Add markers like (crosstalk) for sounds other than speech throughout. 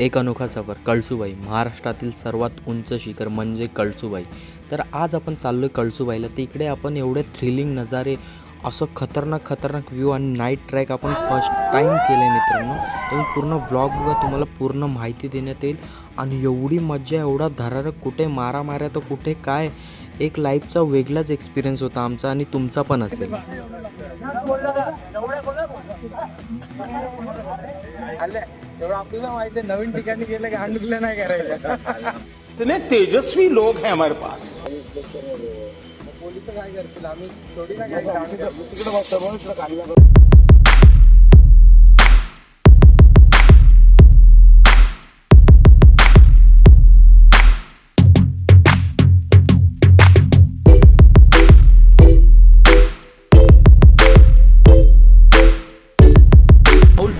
एक अनोखा सफर कळसुबाई. महाराष्ट्रातील सर्वात उंच शिखर म्हणजे कळसुबाई. तर आज आपण चाललो आहे कळसुबाईला. तिकडे आपण एवढे थ्रिलिंग नजारे असं खतरनाक खतरनाक व्ह्यू आणि नाईट ट्रॅक आपण फर्स्ट टाईम केलं आहे मित्रांनो. तुम्ही पूर्ण व्लॉग बघा तुम्हाला पूर्ण माहिती देण्यात येईल. आणि एवढी मज्जा एवढा धरारक कुठे मारा माऱ्या तर कुठे काय एक लाईफचा वेगळाच एक्सपिरियन्स होता आमचा आणि तुमचा पण असेल. तेवढं आपल्याला माहिती आहे नवीन ठिकाणी गेलं की हंडुकलं नाही करायचं. इतने तेजस्वी लोग हैं हमारे पास। पोलीस काय करतील? आम्ही थोडी ना काय आम्ही तिकडे बघतो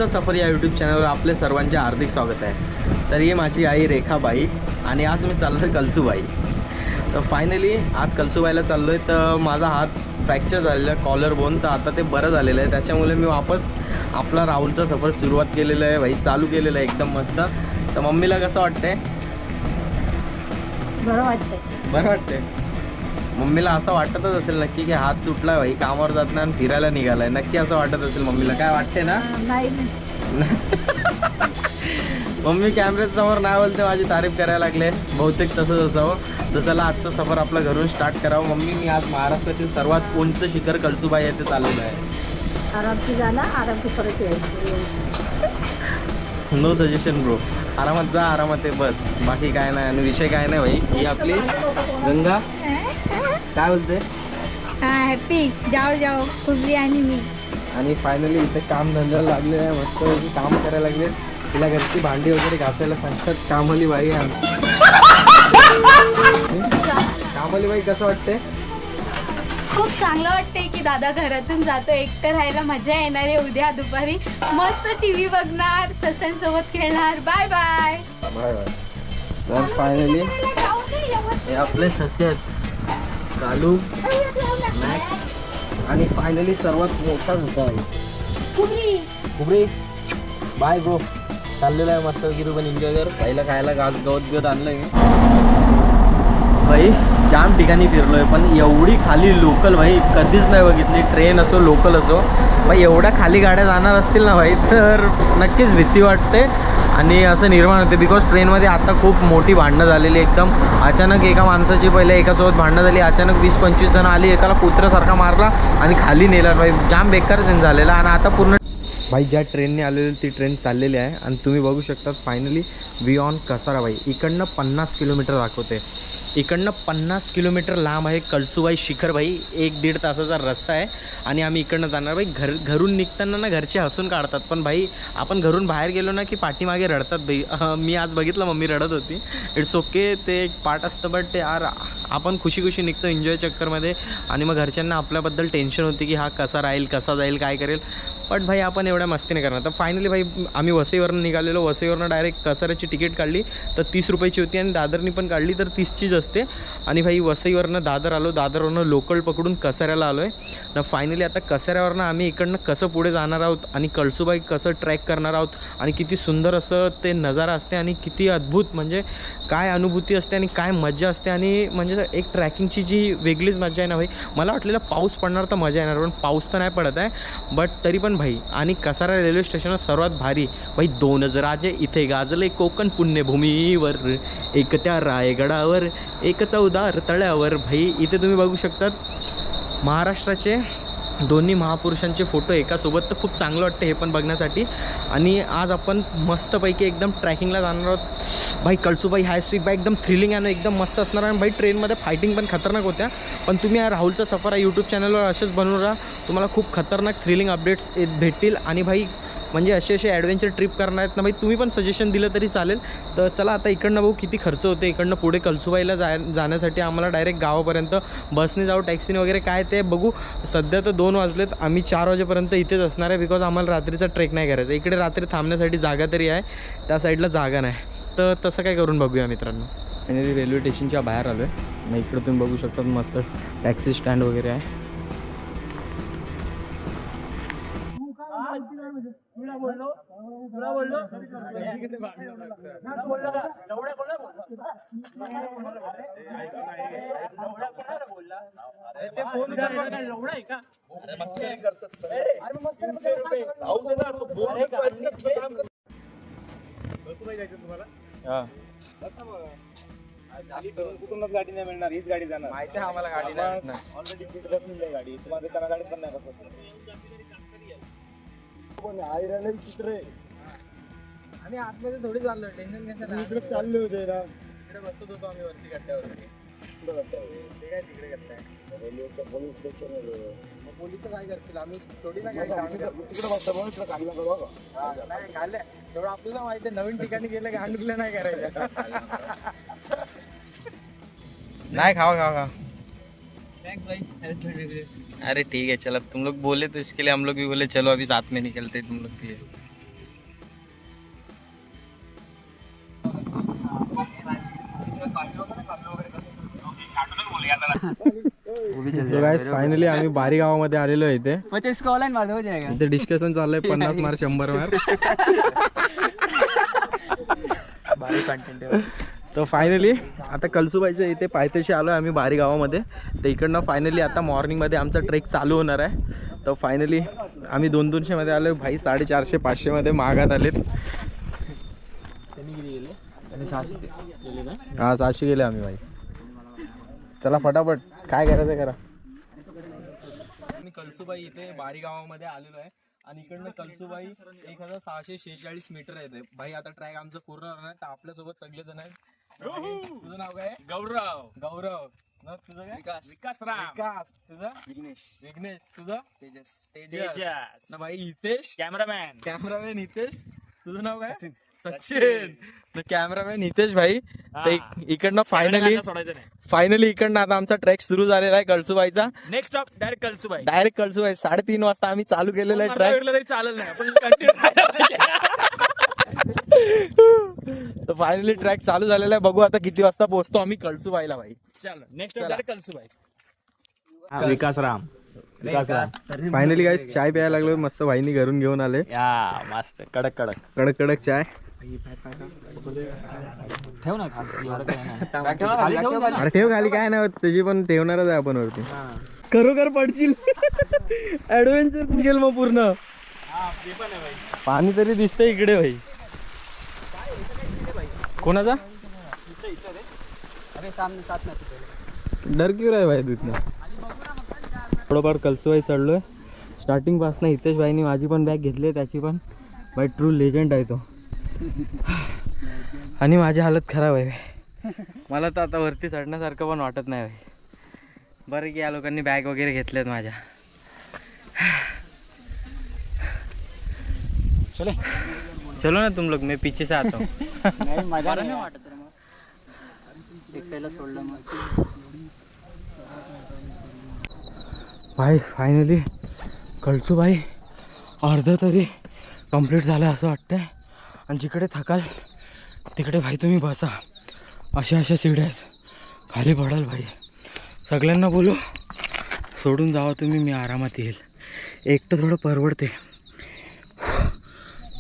पाऊलचा सफर या यूट्यूब चॅनलवर आपले सर्वांचे हार्दिक स्वागत आहे. तर ही माझी आई रेखाबाई आणि आज मी चाललो आहे कलसूबाई. तर फायनली आज कलसूबाईला चाललो आहे तर माझा हात फ्रॅक्चर झालेला आहे कॉलर बोन तर आता ते बरं झालेलं आहे. त्याच्यामुळे मी वापस आपला राहुलचा सफर सुरुवात केलेला आहे. भाई चालू केलेलं आहे एकदम मस्त. तर मम्मीला कसं वाटतंय? बरं वाटतंय. बरं वाटतंय. मम्मीला असं वाटतच असेल नक्की की हात तुटला भाई कामावर जात नाही आणि फिरायला निघालाय. नक्की असं वाटत असेल मम्मीला. काय वाटते ना? (laughs) मम्मी कॅमेऱ्यासमोर नाही बोलते माझी तारीफ करायला लागले. बहुतेक तसंच असावं. तर चला आजचा सफर आपला घरून स्टार्ट करावं. मम्मी मी आज महाराष्ट्रातील सर्वात उंच शिखर कलसुबाई येथे चाललेलो आहे. आरामची जाणार आरामची परत यायची नो सजेशन ब्रो आरामात जा आरामात आहे बस. बाकी काय नाही आणि विषय काय नाही भाई. ही आपली गंगा. (laughs) काय बोलते हा हॅपी जाओ जाओ. खुबली आणि मी. आणि फायनली इथे काम धंद्याला लागले आहे. मस्त काम करायला लागले तिला घरची भांडी वगैरे घासायला सांगतात. कामली बाई. (laughs) कामली बाई कसं वाटते खूप चांगलं वाटतंय की दादा घरातून जातो. एकटं राहायला मजा येणार आहे उद्या दुपारी. मस्त टी व्ही बघणार ससांसोबत खेळणार. Bye bye bye bye finally आपले सस्य आहेत. कालू मॅक्स आणि फायनली सर्वात मोठा होता आहे. उबरे बाय ब्रो चाललेलं आहे मस्त वगैरे पण एन्जॉय कर. पहिला खायला गास गवत गवत आणलंय भाई जाम ठिकाणी फिरलोय पण एवढी खाली लोकल भाई कधीच नाही बघितली. ट्रेन असो लोकल असो. भाई एवढ्या खाली गाड्या जाणार असतील ना भाई तर नक्कीच भीती वाटते. आणि असं निर्माण होते. बिकॉज ट्रेनमध्ये आता खूप मोठी भांडणं झालेली एकदम. अचानक एका माणसाची पहिले एकासोबत भांडणं झाली. अचानक वीस पंचवीस जण आली. एकाला कुत्र्यासारखा मारला आणि खाली नेला. भाई जाम बेकार सीन झालेला. आणि आता पूर्ण भाई ज्या ट्रेनने आलेली ती ट्रेन चाललेली आहे. आणि तुम्ही बघू शकता फायनली वी ऑन कसारा भाई. इकडनं पन्नास किलोमीटर दाखवते. इकडनं पन्नास किलोमीटर लांब आहे कळसूबाई शिखरबाई एक दीड तासाचा रस्ता आहे आणि आम्ही इकडनं जाणार. भाई घर घरून निघताना ना घरचे हसून काढतात. पण भाई आपण घरून बाहेर गेलो ना की पाठीमागे रडतात भाई. मी आज बघितलं मम्मी रडत होती. इट्स ओके ते एक पार्ट असतं बट ते यार आपण खुशी खुशी निघतो एन्जॉय चक्करमध्ये. आणि मग घरच्यांना आपल्याबद्दल टेन्शन होती की हा कसा राहील कसा जाईल काय करेल. पण भाई आपण एवढ्या मस्तीने करणार. तर फायनली भाई आम्ही वसईवरनं निघालेलो. वसईवरनं डायरेक्ट कसाऱ्याची तिकीट काढली. तर तीस रुपयाची होती आणि दादरनी पण काढली तर तीसचीच असते. आणि भाई वसईवरनं दादर आलो. दादरवरनं लोकल पकडून कसाऱ्याला आलो आहे ना फायनली आता कसाऱ्यावरनं आम्ही इकडनं कसं पुढे जाणार आहोत आणि कळसूबाई कसं ट्रॅक करणार आहोत आणि किती सुंदर असं ते नजारा असते आणि किती अद्भुत. म्हणजे काय अनुभूती असते आणि काय मजा असते आणि म्हणजे एक ट्रॅकिंगची जी वेगळीच मजा आहे ना भाई मला वाटलेलं पाऊस पडणार तर मजा येणार पण पाऊस तर नाही पडत आहे. बट तरी पण भाई आणि कसारा रेल्वे स्टेशनवर सर्वात भारी भाई दोनच राजे इथे गाजले कोकण पुण्यभूमीवर एक त्या रायगडावर एक चौदार तळ्यावर भाई इथे तुम्ही बघू शकतात महाराष्ट्राचे दोन्ही महापुरुषांचे फोटो एकासोबत तर खूप चांगलं वाटतं हे पण बघण्यासाठी. आणि आज आपण मस्तपैकी एकदम ट्रॅकिंगला जाणार आहोत. भाई कळसूबाई हाय स्पीड बाय एकदम थ्रिलिंग आहे एकदम मस्त असणार आणि भाई ट्रेनमध्ये फायटिंग पण खतरनाक होत्या. पण तुम्ही राहुलचा सफर या यूट्यूब चॅनलवर असेच बनवून राहा. तुम्हाला खूप खतरनाक थ्रिलिंग अपडेट्स भेटतील. आणि भाई म्हणजे असे असे ॲडव्हेंचर ट्रिप करणार आहेत. ना भाई तुम्ही पण सजेशन दिलं तरी चालेल. तर चला आता इकडनं बघू किती खर्च होते. इकडनं पुढे कलसुबाईला जाय जाण्यासाठी आम्हाला डायरेक्ट गावापर्यंत बसने जाऊ टॅक्सीने वगैरे काय ते बघू. सध्या तर दोन वाजलेत. आम्ही चार वाजेपर्यंत इथेच असणार आहे बिकॉज आम्हाला रात्रीचा ट्रेक नाही करायचा. इकडे रात्री थांबण्यासाठी जागा तरी आहे. त्या साईडला जागा नाही. तर तसं काय करून बघूया मित्रांनो. आणि रेल्वे स्टेशनच्या बाहेर आलो आहे मग इकडं तुम्ही बघू शकता मस्त टॅक्सी स्टँड वगैरे आहे. तुला बोललो कुठूनच गाडी नाही. मिळणार हीच गाडी जाणार माहिती आम्हाला गाडी नाही ऑलरेडी गाडी. तुम्हाला गाडी पण नाही बसत चित्र आहे. आम्ही आतमध्ये थोडी चाललो टेन्शन घेतलं इकडे चालले होते ना इकडे बसत होतो आम्ही वरती ते काय तिकडे करताय पोलीस स्टेशन मग पोलीस काय करतील? आम्ही थोडी ना काही काम करतो. तिकडे बसता म्हणून तुला काढला का बघा. हा, नाही तेवढं आपल्याला माहिती आहे नवीन ठिकाणी गेलं की हांडुकलं नाही करायचं. नहीं खाओ खाओ खाओ अरे ठीक है चलो तुम लोग बोले तो इसके लिए हम लोग भी बोले चलो अभी साथ में निकलते हैं तुम लोग भी। फायनली आम्ही बारी गावामध्ये आलेलो आहे इथे. इथे डिस्कशन चाललंय (laughs) पन्नास मार शंभर मार. (laughs) तर फायनली आता कलसुबाईच्या इथे पायथ्याशी आलो आहे आम्ही बारी गावामध्ये तर इकडनं फायनली आता मॉर्निंगमध्ये आमचा ट्रेक चालू होणार आहे. तर फायनली आम्ही दोन दोनशेमध्ये आलो भाई साडेचारशे पाचशेमध्ये मागात आलेत. हा सहाशे गेले आम्ही भाई. चला फटाफट काय करायचं करा. मी कलसुबाई इथे बारी गावामध्ये आलेलो आहे. आणि इकडनं कलसुबाई एक हजार सहाशे शेहेचाळीस मीटर आहे भाई आता ट्रॅक आमचं पूर्ण होणार आहे. तर आपल्यासोबत सगळे जण आहेत. तुझं नाव काय? गौरव. गौरव. न तुझं काय? विकास. विकास राम विकास. तुझं? विघ्नेश. विघ्नेश. तुझं? तेजस. तेजस. ना भाई हितेश? कॅमेरामॅन. कॅमेरामॅन हितेश? तुझं नाव काय? सचिन. कॅमेरामॅन हितेश भाई. इकडनं फायनली फायनली इकडनं आता आमचा ट्रॅक सुरू झालेला आहे कळसुबाईचा. Next stop direct Kalsubai direct Kalsubai. साडेतीन वाजता आम्ही चालू केलेला आहे ट्रॅक तरी चालेल नाही. पण कंटिन्यू तर फायनली ट्रॅक चालू झालेला आहे. बघू आता किती वाजता पोहोचतो आम्ही कळसुबाईला भाई. चलो नेक्स्ट कलसुबाई विकास राम. विकास राम. फायनली काय चाय प्यायला लागलो मस्त भाईनी घरून घेऊन आले. या मस्त. कडक कडक. कडक कडक चाय. ठेव ना (laughs) अरे ठेव खाली. काय नाही होत. त्याची पण ठेवणारच आहे आपण वरती. खरोखर पडशील. (laughs) ऍडव्हेंचर गेल मग पूर्ण. पाणी तरी दिसतंय इकडे भाई. कोणाचा? डर क्यू आहे भाई तिथनं. थोडंफार कलसुबाई चढलोय स्टार्टिंगपासून हितेश भाईनी माझी पण बॅग घेतली आहे त्याची पण. भाई ट्रू लेजंड आहे तो. आणि माझी हालत खराब आहे. मला तर आता वरती चढण्यासारखं पण वाटत नाही भाई. बरं की या लोकांनी बॅग वगैरे घेतल्यात माझ्या. चले. चलो ना तुम लोग मैं पीछे से आता हूँ. नाही मजा नाही भाई फायनली कळसू भाई अर्ध तरी कंप्लीट झालं असं वाटतंय. आणि जिकडे थकाल तिकडे भाई तुम्ही बसा. अशा अशा शिड्या आहेत. खाली पडाल भाई. सगळ्यांना बोलू सोडून जावा तुम्ही मी आरामात येईल. एकटं थोडं परवडते.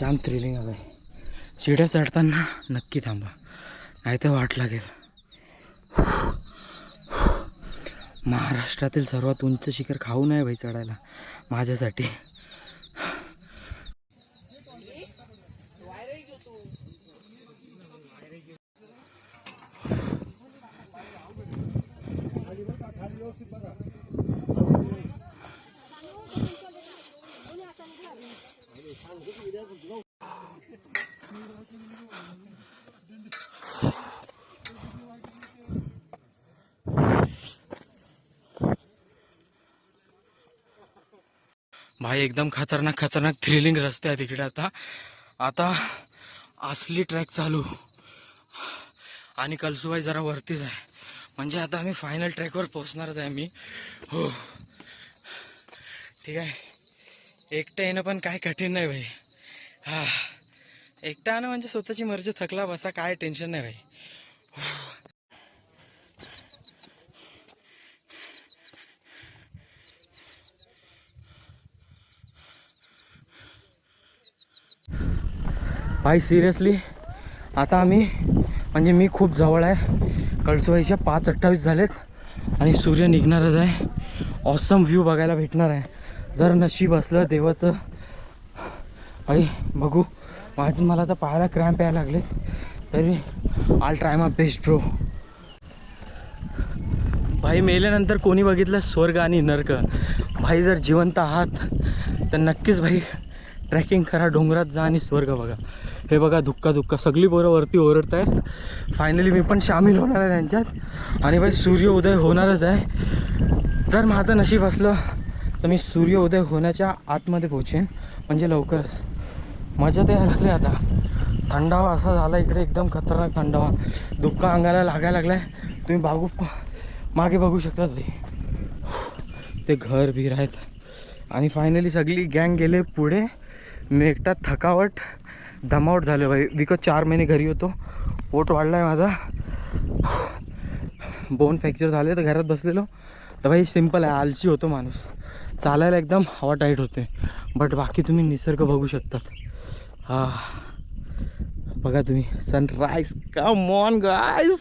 जाम थ्रिलिंग आहे भाई. शिड्या चढताना नक्की थांबा नाही तर वाट लागेल. महाराष्ट्रातील सर्वात उंच शिखर खाऊ नये भाई चढायला माझ्यासाठी. भाई एकदम खतरनाक खतरनाक थ्रिलिंग रस्ते आहेत इकडे आता. आता असली ट्रॅक चालू. आणि कलसुबाई जरा वरतीच आहे. म्हणजे आता आम्ही फायनल ट्रॅकवर पोहोचणारच आहे मी हो. ठीक आहे. एकटं येणं पण काय कठीण नाही भाई. हा. एकटं म्हणजे स्वतःची मर्जी थकला बसा काय टेन्शन नाही भाई भाई सिरियसली आता आम्ही म्हणजे मी खूप जवळ आहे. कळसुबाईच्या पाच अठ्ठावीस झालेत आणि सूर्य निघणारच आहे. ऑसम व्ह्यू बघायला भेटणार आहे. जर नशीब असलं देवाचं. भाई बघू. माझं मला तर पाहायला क्रॅम्प यायला लागलेत तरी आल ट्राय माय बेस्ट प्रो भाई मेल्यानंतर कोणी बघितलं स्वर्ग आणि नर्क? भाई जर जिवंत आहात तर नक्कीच भाई ट्रॅकिंग करा डोंगरात जा आणि स्वर्ग बघा. हे बघा धुक्का धुक्का. सगळी बोरं वरती ओरडत आहेत. फायनली मी पण सामील होणार आहे त्यांच्यात. आणि भाई सूर्योदय होणारच आहे. जर माझं नशीब असलं तर मी सूर्योदय होण्याच्या आतमध्ये पोहोचेन. म्हणजे लवकरच. मजा तर यायला लागली आता. थंडावा असा झाला इकडे एकदम खतरनाक थंडावा. धुक्का अंगाला लागायला लागलाय. तुम्ही बागू मागे बघू शकता ते ते घर बीर आहेत. आणि फायनली सगळी गँग गेले पुढे. मी एकटा थकावट दमावट झालं भाई. विकत चार महिने घरी होतो. पोट वाढला आहे माझा. बोन फ्रॅक्चर झाले तर घरात बसलेलो. तर भाई सिंपल आहे. आलशी होतो माणूस. चालायला एकदम हवा टाईट होते. बट बाकी तुम्ही निसर्ग बघू शकतात. हा बघा तुम्ही सनराईज कम ऑन गाईज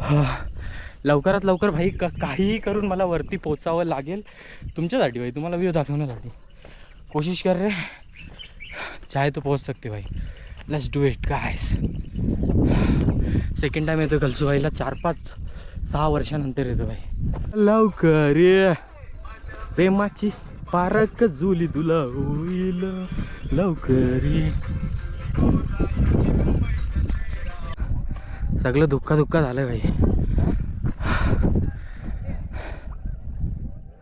हा लवकरात लवकर भाई का काहीही करून मला वरती पोचावं लागेल. तुमच्यासाठी भाई तुम्हाला व्ह्यू दाखवण्यासाठी. कोशिश कर रे. चाहे तो पोहोच सकते भाई. Let's do it guys second time येतो कलसुबाईला चार पाच सहा वर्षानंतर येतो भाई. लवकर रे प्रेमाची पारक जुली तुला होईल लवकर. सगळं धुक्का धुक्का झालं भाई.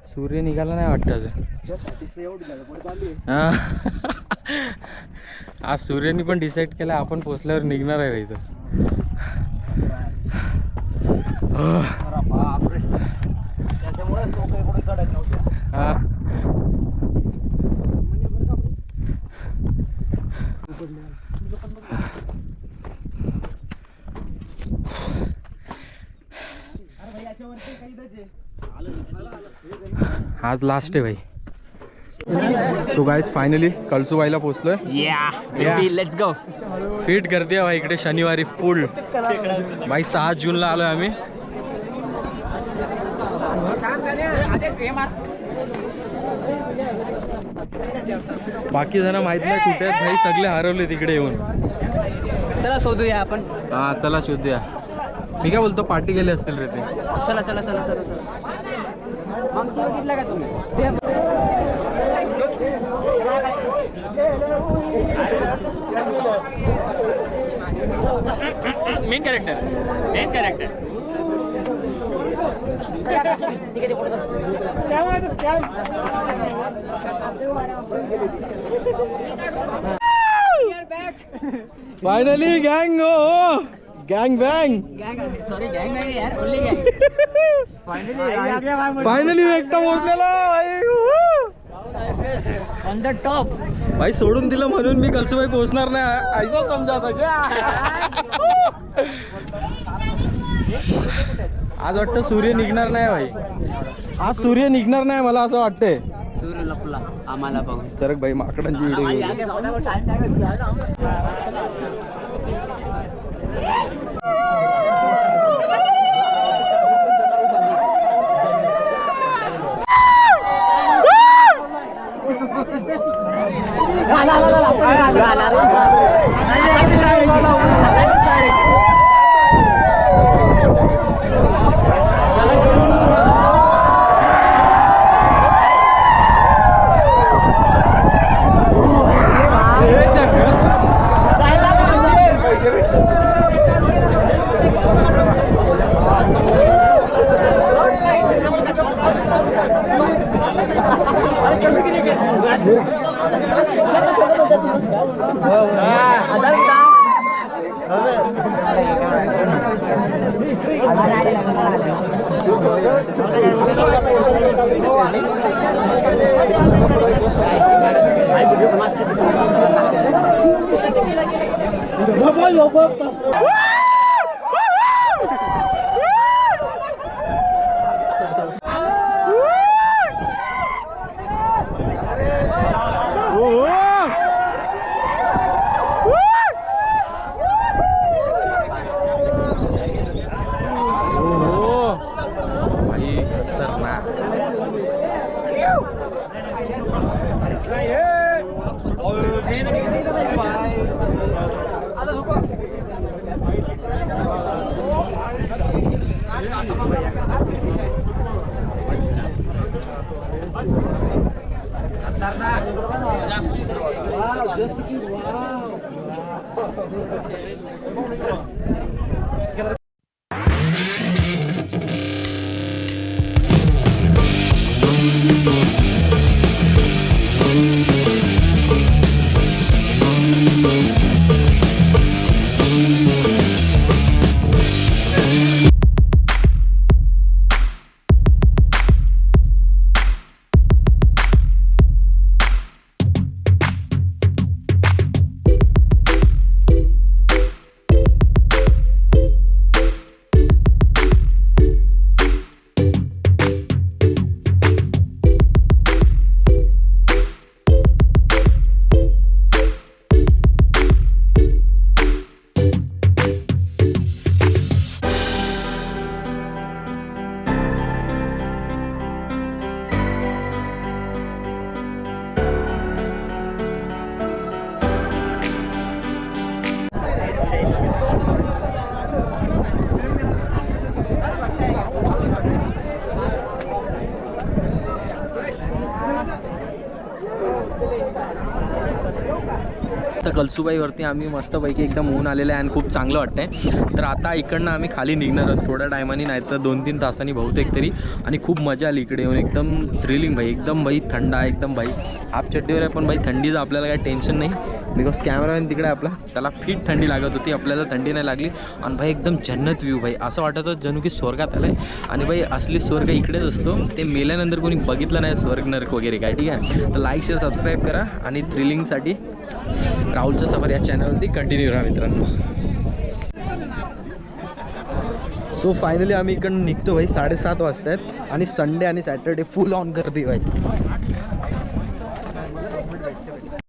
सूर्य निघाला नाही वाटतं अजून. हा. आज सूर्यानी पण डिसाईड केलं आपण पोचल्यावर निघणार आहे भाई तो. त्याच्यामुळे लोक इकडे चढत नव्हते हा. आज लास्ट आहे भाई. सो गाईज फायनली कळसुबाईला लेट्स गो फिट गर्दी आहे भाई इकडे शनिवारी फुल भाई सहा जूनला आलोय आम्ही. बाकी जण माहीत नाही कुठे आहेत. भाई सगळे हरवले तिकडे येऊन. चला शोधूया आपण. हा चला शोधूया. मी काय बोलतो पार्टी गेले असतील रे ते. चला चला चला चला चला. मग बघितलं का तुम्ही? Main character main character finally गँग हो गँग बँग सॉरी गँग नाही यार. ओनली गँग फायनली एकटा पोहोचलेला. ऑन द टॉप भाई सोडून दिलं म्हणून मी कलसुबाई पोहोचणार नाही. ऐसा समजा आता. का आज वाटतं सूर्य निघणार नाही भाई. आज सूर्य निघणार नाही मला असं वाटतंय. सूर्य लपला. आम्हाला बघू. सरक भाई माकडांची व्हिडिओ লা লা লা লা logo. कलसुबाईवरती आम्ही मस्तपैकी एकदम ऊन आलेलं आहे आणि खूप चांगलं वाटतंय. तर आता इकडनं आम्ही खाली निघणार आहोत. थोड्या टायमाने नाही तर दोन तीन तासांनी बहुतेक तरी. आणि खूप मजा आली इकडे येऊन. एकदम थ्रिलिंग भाई. एकदम भाई थंड आहे. एकदम भाई. हाफ चड्डीवर आहे पण भाई थंडीचं आपल्याला काही टेन्शन नाही. बिकॉज कॅमेरामॅन तिकडे आपला. त्याला फिट थंडी लागत होती. आपल्याला थंडी नाही लागली. आणि भाई एकदम जन्नत व्ह्यू भाई. असं वाटत होतं जणू की स्वर्गात आलं आहे आणि भाई असली स्वर्ग इकडेच असतो. ते मेल्यानंतर कोणी बघितलं नाही स्वर्ग नर्क वगैरे काय. ठीक आहे? तर लाईक शेअर सबस्क्राईब करा. आणि थ्रिलिंगसाठी राहुलचा सफर या चॅनलवरती कंटिन्यू राहा मित्रांनो. सो फायनली आम्ही इकडून निघतो भाई साडेसात वाजता आहेत आणि संडे आणि सॅटर्डे फुल ऑन गर्दी भाई.